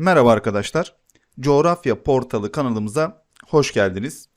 Merhaba arkadaşlar. Coğrafya Portalı kanalımıza hoş geldiniz.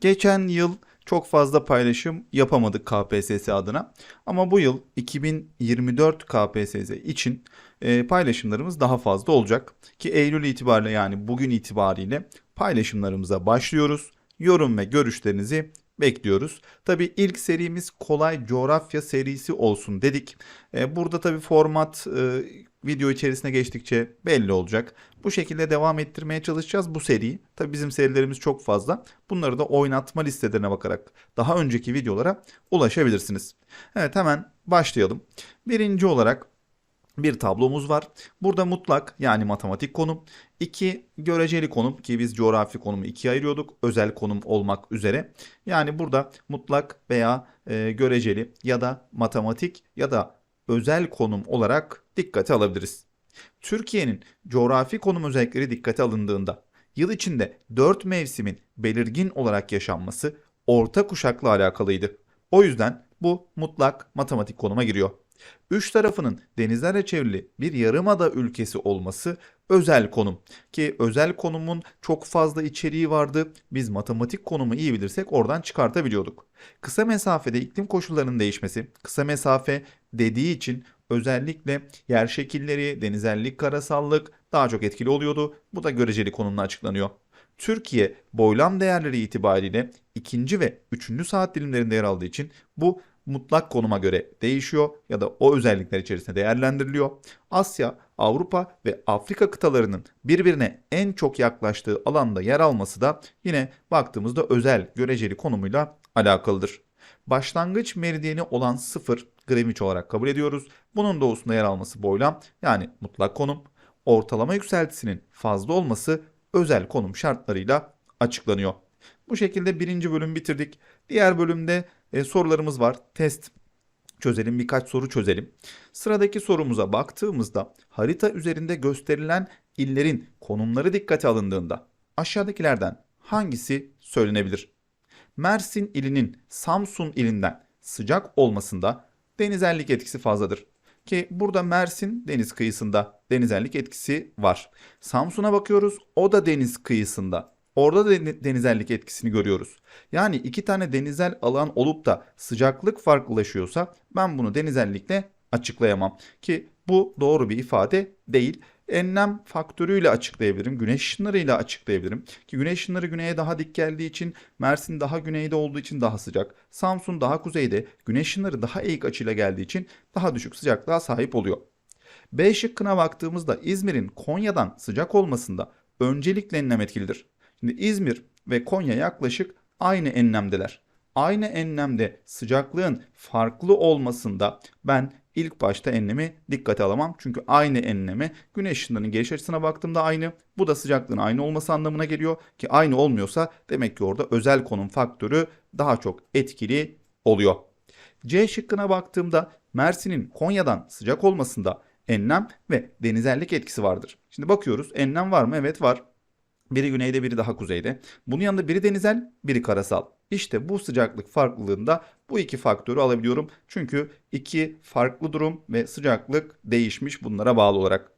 Geçen yıl çok fazla paylaşım yapamadık KPSS adına. Ama bu yıl 2024 KPSS için e, paylaşımlarımız daha fazla olacak. Ki Eylül itibariyle yani bugün itibariyle paylaşımlarımıza başlıyoruz. Yorum ve görüşlerinizi bekliyoruz. Tabii ilk serimiz kolay coğrafya serisi olsun dedik. E, burada tabii format e, video içerisine geçtikçe belli olacak. Bu şekilde devam ettirmeye çalışacağız bu seriyi. Tabii bizim serilerimiz çok fazla. Bunları da oynatma listelerine bakarak daha önceki videolara ulaşabilirsiniz. Evet hemen başlayalım. Birinci olarak bir tablomuz var. Burada mutlak yani matematik konum, iki göreceli konum ki biz coğrafi konumu ikiye ayırıyorduk özel konum olmak üzere. Yani burada mutlak veya e, göreceli ya da matematik ya da özel konum olarak dikkate alabiliriz. Türkiye'nin coğrafi konum özellikleri dikkate alındığında yıl içinde 4 mevsimin belirgin olarak yaşanması orta kuşakla alakalıydı. O yüzden bu mutlak matematik konuma giriyor. Üç tarafının denizlerle çevrili bir yarımada ülkesi olması özel konum. Ki özel konumun çok fazla içeriği vardı. Biz matematik konumu iyi bilirsek oradan çıkartabiliyorduk. Kısa mesafede iklim koşullarının değişmesi, kısa mesafe dediği için özellikle yer şekilleri, denizellik, karasallık daha çok etkili oluyordu. Bu da göreceli konumla açıklanıyor. Türkiye boylam değerleri itibariyle ikinci ve üçüncü saat dilimlerinde yer aldığı için bu mutlak konuma göre değişiyor ya da o özellikler içerisinde değerlendiriliyor. Asya, Avrupa ve Afrika kıtalarının birbirine en çok yaklaştığı alanda yer alması da yine baktığımızda özel göreceli konumuyla alakalıdır. Başlangıç meridyeni olan 0 Greenwich olarak kabul ediyoruz. Bunun doğusunda yer alması boylam yani mutlak konum. Ortalama yükseltisinin fazla olması özel konum şartlarıyla açıklanıyor. Bu şekilde birinci bölüm bitirdik. Diğer bölümde e, sorularımız var. Test çözelim, birkaç soru çözelim. Sıradaki sorumuza baktığımızda harita üzerinde gösterilen illerin konumları dikkate alındığında aşağıdakilerden hangisi söylenebilir? Mersin ilinin Samsun ilinden sıcak olmasında denizellik etkisi fazladır. Ki burada Mersin deniz kıyısında denizellik etkisi var. Samsun'a bakıyoruz o da deniz kıyısında. Orada da denizellik etkisini görüyoruz. Yani iki tane denizel alan olup da sıcaklık farklılaşıyorsa ben bunu denizellikle açıklayamam. Ki bu doğru bir ifade değil. Enlem faktörüyle açıklayabilirim. Güneş ışınlarıyla açıklayabilirim. Ki güneş ışınları güneye daha dik geldiği için Mersin daha güneyde olduğu için daha sıcak. Samsun daha kuzeyde. Güneş ışınları daha eğik açıyla geldiği için daha düşük sıcaklığa sahip oluyor. B şıkkına baktığımızda İzmir'in Konya'dan sıcak olmasında öncelikle enlem etkilidir. Şimdi İzmir ve Konya yaklaşık aynı enlemdeler. Aynı enlemde sıcaklığın farklı olmasında ben ilk başta enlemi dikkate alamam. Çünkü aynı enleme güneş ışınlarının geliş açısına baktığımda aynı. Bu da sıcaklığın aynı olması anlamına geliyor. Ki aynı olmuyorsa demek ki orada özel konum faktörü daha çok etkili oluyor. C şıkkına baktığımda Mersin'in Konya'dan sıcak olmasında enlem ve denizellik etkisi vardır. Şimdi bakıyoruz enlem var mı? Evet var. Biri güneyde biri daha kuzeyde. Bunun yanında biri denizel biri karasal. İşte bu sıcaklık farklılığında bu iki faktörü alabiliyorum. Çünkü iki farklı durum ve sıcaklık değişmiş bunlara bağlı olarak.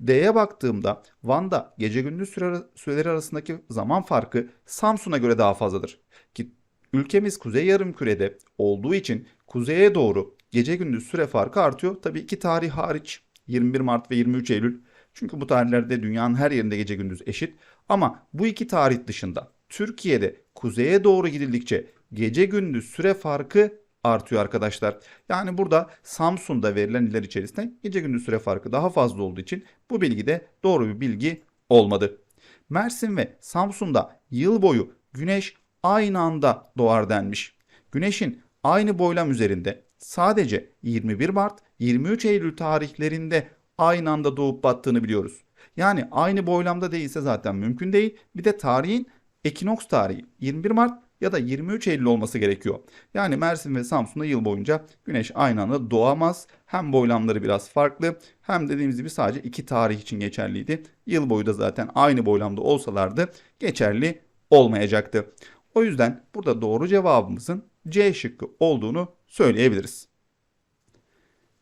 D'ye baktığımda Van'da gece gündüz süre, süreleri arasındaki zaman farkı Samsun'a göre daha fazladır. Ki ülkemiz kuzey yarımkürede olduğu için kuzeye doğru gece gündüz süre farkı artıyor. Tabii iki tarih hariç 21 Mart ve 23 Eylül. Çünkü bu tarihlerde dünyanın her yerinde gece gündüz eşit. Ama bu iki tarih dışında Türkiye'de kuzeye doğru gidildikçe gece gündüz süre farkı artıyor arkadaşlar. Yani burada Samsun'da verilen iller içerisinde gece gündüz süre farkı daha fazla olduğu için bu bilgi de doğru bir bilgi olmadı. Mersin ve Samsun'da yıl boyu güneş aynı anda doğar denmiş. Güneşin aynı boylam üzerinde sadece 21 Mart 23 Eylül tarihlerinde aynı anda doğup battığını biliyoruz. Yani aynı boylamda değilse zaten mümkün değil. Bir de tarihin ekinoks tarihi 21 Mart ya da 23 Eylül olması gerekiyor. Yani Mersin ve Samsun'da yıl boyunca güneş aynı anda doğamaz. Hem boylamları biraz farklı hem dediğimiz gibi sadece iki tarih için geçerliydi. Yıl boyu da zaten aynı boylamda olsalardı geçerli olmayacaktı. O yüzden burada doğru cevabımızın C şıkkı olduğunu söyleyebiliriz.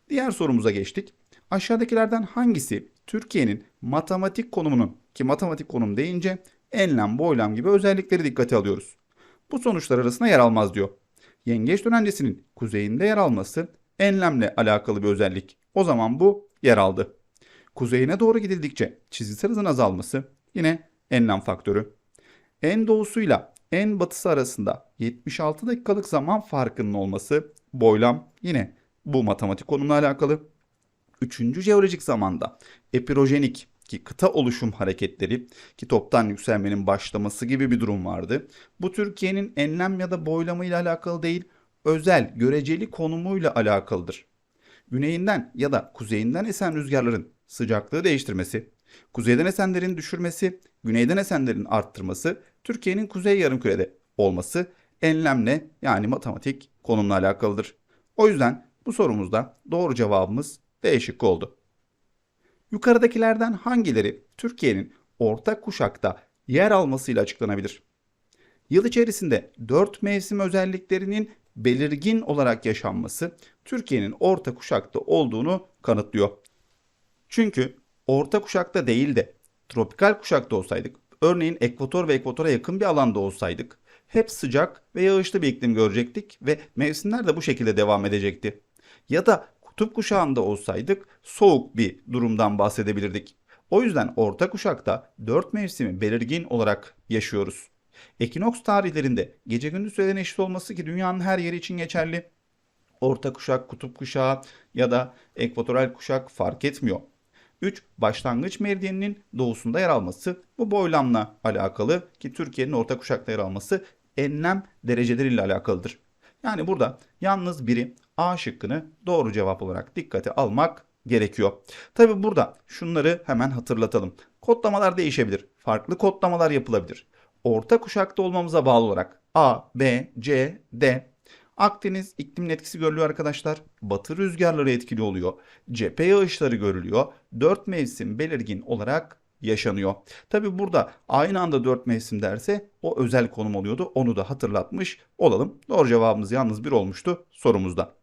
Diğer sorumuza geçtik. Aşağıdakilerden hangisi Türkiye'nin matematik konumunun ki matematik konum deyince enlem, boylam gibi özellikleri dikkate alıyoruz. Bu sonuçlar arasında yer almaz diyor. Yengeç dönencesinin kuzeyinde yer alması enlemle alakalı bir özellik. O zaman bu yer aldı. Kuzeyine doğru gidildikçe çizgisel hızın azalması yine enlem faktörü. En doğusuyla en batısı arasında 76 dakikalık zaman farkının olması boylam yine bu matematik konumla alakalı. Üçüncü jeolojik zamanda epirojenik ki kıta oluşum hareketleri ki toptan yükselmenin başlaması gibi bir durum vardı. Bu Türkiye'nin enlem ya da boylamıyla alakalı değil, özel, göreceli konumuyla alakalıdır. Güneyinden ya da kuzeyinden esen rüzgarların sıcaklığı değiştirmesi, kuzeyden esenlerin düşürmesi, güneyden esenlerin arttırması, Türkiye'nin kuzey yarımkürede olması enlemle yani matematik konumla alakalıdır. O yüzden bu sorumuzda doğru cevabımız D oldu. Yukarıdakilerden hangileri Türkiye'nin orta kuşakta yer almasıyla açıklanabilir? Yıl içerisinde dört mevsim özelliklerinin belirgin olarak yaşanması Türkiye'nin orta kuşakta olduğunu kanıtlıyor. Çünkü orta kuşakta değil de tropikal kuşakta olsaydık, örneğin ekvator ve ekvatora yakın bir alanda olsaydık, hep sıcak ve yağışlı bir iklim görecektik ve mevsimler de bu şekilde devam edecekti. Ya da kutup kuşağında olsaydık soğuk bir durumdan bahsedebilirdik. O yüzden orta kuşakta dört mevsimi belirgin olarak yaşıyoruz. Ekinoks tarihlerinde gece gündüz sürelerinin eşit olması ki dünyanın her yeri için geçerli. Orta kuşak, kutup kuşağı ya da ekvatoral kuşak fark etmiyor. 3. Başlangıç meridyeninin doğusunda yer alması bu boylamla alakalı ki Türkiye'nin orta kuşakta yer alması enlem dereceleriyle alakalıdır. Yani burada yalnız biri A şıkkını doğru cevap olarak dikkate almak gerekiyor. Tabi burada şunları hemen hatırlatalım. Kodlamalar değişebilir. Farklı kodlamalar yapılabilir. Orta kuşakta olmamıza bağlı olarak A, B, C, D Akdeniz iklimin etkisi görülüyor arkadaşlar. Batı rüzgarları etkili oluyor. Cephe yağışları görülüyor. Dört mevsim belirgin olarak yaşanıyor. Tabi burada aynı anda dört mevsim derse o özel konum oluyordu. Onu da hatırlatmış olalım. Doğru cevabımız yalnız bir olmuştu sorumuzda.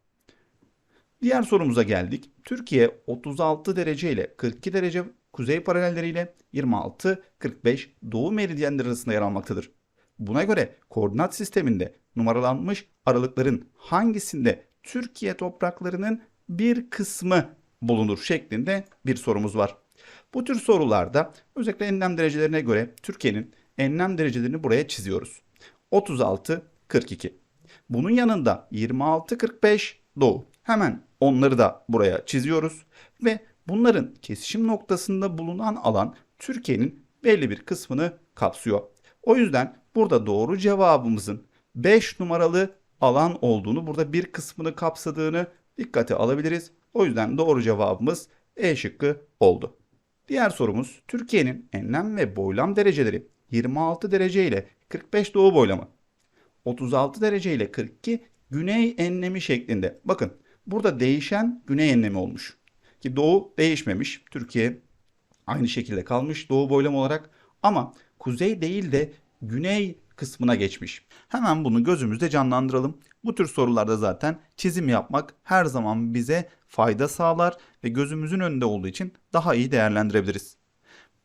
Diğer sorumuza geldik. Türkiye 36 derece ile 42 derece kuzey paralelleriyle 26-45 doğu meridyenleri arasında yer almaktadır. Buna göre koordinat sisteminde numaralanmış aralıkların hangisinde Türkiye topraklarının bir kısmı bulunur şeklinde bir sorumuz var. Bu tür sorularda özellikle enlem derecelerine göre Türkiye'nin enlem derecelerini buraya çiziyoruz. 36 42. Bunun yanında 26 45 doğu. Hemen onları da buraya çiziyoruz ve bunların kesişim noktasında bulunan alan Türkiye'nin belli bir kısmını kapsıyor. O yüzden burada doğru cevabımızın 5 numaralı alan olduğunu, burada bir kısmını kapsadığını dikkate alabiliriz. O yüzden doğru cevabımız E şıkkı oldu. Diğer sorumuz Türkiye'nin enlem ve boylam dereceleri 26 derece ile 45 doğu boylamı. 36 derece ile 42 güney enlemi şeklinde. Bakın burada değişen güney enlemi olmuş. Ki doğu değişmemiş. Türkiye aynı şekilde kalmış doğu boylam olarak ama kuzey değil de güney kısmına geçmiş. Hemen bunu gözümüzde canlandıralım. Bu tür sorularda zaten çizim yapmak her zaman bize fayda sağlar ve gözümüzün önünde olduğu için daha iyi değerlendirebiliriz.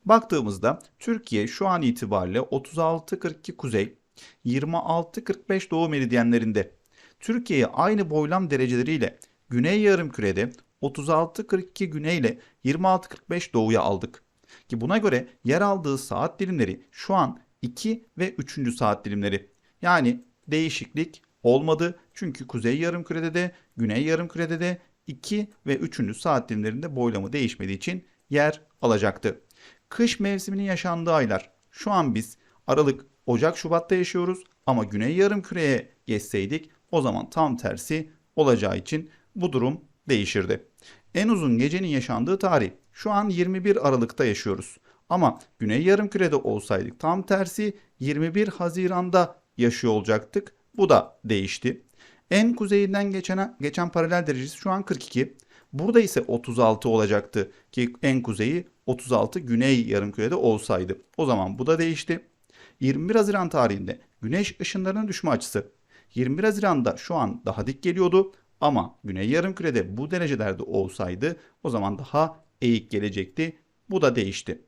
Baktığımızda Türkiye şu an itibariyle 36-42 kuzey, 26-45 doğu meridyenlerinde. Türkiye'ye aynı boylam dereceleriyle Güney Yarımküre'de 36-42 güney ile 26-45 doğuya aldık. Ki buna göre yer aldığı saat dilimleri şu an 2 ve 3. saat dilimleri. Yani değişiklik olmadı. Çünkü kuzey yarımkürede de güney yarımkürede de 2 ve 3. saat dilimlerinde boylamı değişmediği için yer alacaktı. Kış mevsiminin yaşandığı aylar. Şu an biz Aralık, Ocak, Şubat'ta yaşıyoruz ama güney yarımküreye geçseydik o zaman tam tersi olacağı için bu durum değişirdi. En uzun gecenin yaşandığı tarih şu an 21 Aralık'ta yaşıyoruz. Ama Güney Yarımküre'de olsaydık tam tersi 21 Haziran'da yaşıyor olacaktık. Bu da değişti. En kuzeyinden geçen, geçen paralel derecesi şu an 42. Burada ise 36 olacaktı ki en kuzeyi 36 Güney Yarımküre'de olsaydı. O zaman bu da değişti. 21 Haziran tarihinde güneş ışınlarının düşme açısı 21 Haziran'da şu an daha dik geliyordu ama Güney Yarımküre'de bu derecelerde olsaydı o zaman daha eğik gelecekti Bu da değişti.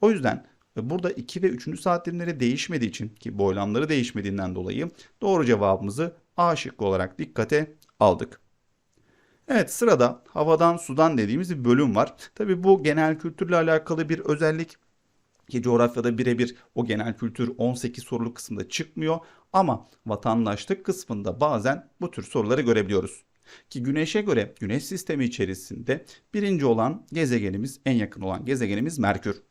O yüzden e, burada 2 ve 3. saat dilimleri değişmediği için ki boylamları değişmediğinden dolayı doğru cevabımızı A şıkkı olarak dikkate aldık. Evet sırada havadan sudan dediğimiz bir bölüm var. Tabi bu genel kültürle alakalı bir özellik ki coğrafyada birebir o genel kültür 18 sorulu kısımda çıkmıyor ama vatandaşlık kısmında bazen bu tür soruları görebiliyoruz. Ki Güneş'e göre Güneş sistemi içerisinde birinci olan gezegenimiz, en yakın olan gezegenimiz Merkür.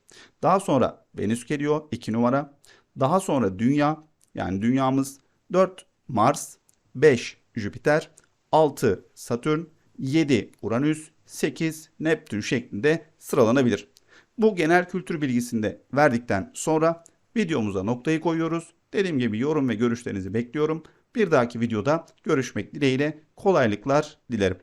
Daha sonra Venüs geliyor 2 numara. Daha sonra Dünya yani dünyamız 4 Mars, 5 Jüpiter, 6 Satürn, 7 Uranüs, 8 Neptün şeklinde sıralanabilir. Bu genel kültür bilgisini de verdikten sonra videomuza noktayı koyuyoruz. Dediğim gibi yorum ve görüşlerinizi bekliyorum. Bir dahaki videoda görüşmek dileğiyle kolaylıklar dilerim.